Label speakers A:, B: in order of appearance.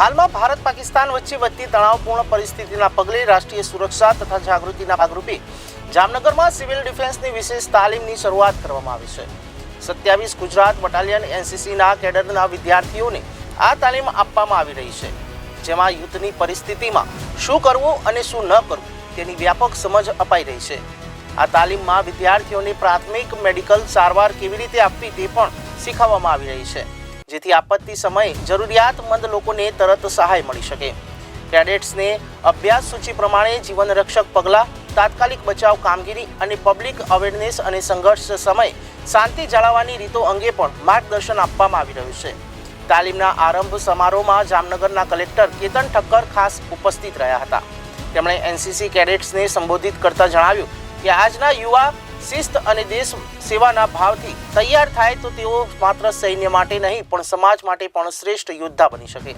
A: હાલમાં ભારત પાકિસ્તાન વચ્ચે વધતી તણાવપૂર્ણ પરિસ્થિતિના પગલે રાષ્ટ્રીય સુરક્ષા તથા જાગૃતિના ભાગરૂપે જામનગરમાં સિવિલ ડિફેન્સની વિશેષ તાલીમની શરૂઆત કરવામાં આવી છે. સત્યાવીસ ગુજરાત બટાલિયન એનસીસીના કેડરના વિદ્યાર્થીઓને આ તાલીમ આપવામાં આવી રહી છે. જેમાં યુદ્ધની પરિસ્થિતિમાં શું કરવું અને શું ન કરવું તેની વ્યાપક સમજ અપાઈ રહી છે. આ તાલીમમાં વિદ્યાર્થીઓને પ્રાથમિક મેડિકલ સારવાર કેવી રીતે આપવી તે પણ શીખવવામાં આવી રહી છે. જેથી આપત્તિ સમયે જરૂરિયાતમંદ લોકોને તરત સહાય મળી શકે. કેડેટ્સને અભ્યાસ સૂચિ પ્રમાણે જીવન રક્ષક પગલાં, તાત્કાલિક બચાવ કામગીરી અને પબ્લિક અવેરનેસ અને સંઘર્ષ સમયે શાંતિ જાળવવાની રીતો અંગે પણ માર્ગદર્શન આપવામાં આવી રહ્યું છે. તાલીમના આરંભ સમારોહમાં જામનગરના કલેક્ટર કેતન ઠક્કર ખાસ ઉપસ્થિત રહ્યા હતા. તેમણે એનસીસી કેડેટ્સને સંબોધિત કરતા જણાવ્યું કે, આજના યુવા શિસ્ત અને દેશ સેવાના ભાવથી તૈયાર થાય તો તેઓ માત્ર સૈન્ય માટે નહીં, પણ સમાજ માટે પણ શ્રેષ્ઠ યોદ્ધા બની શકે.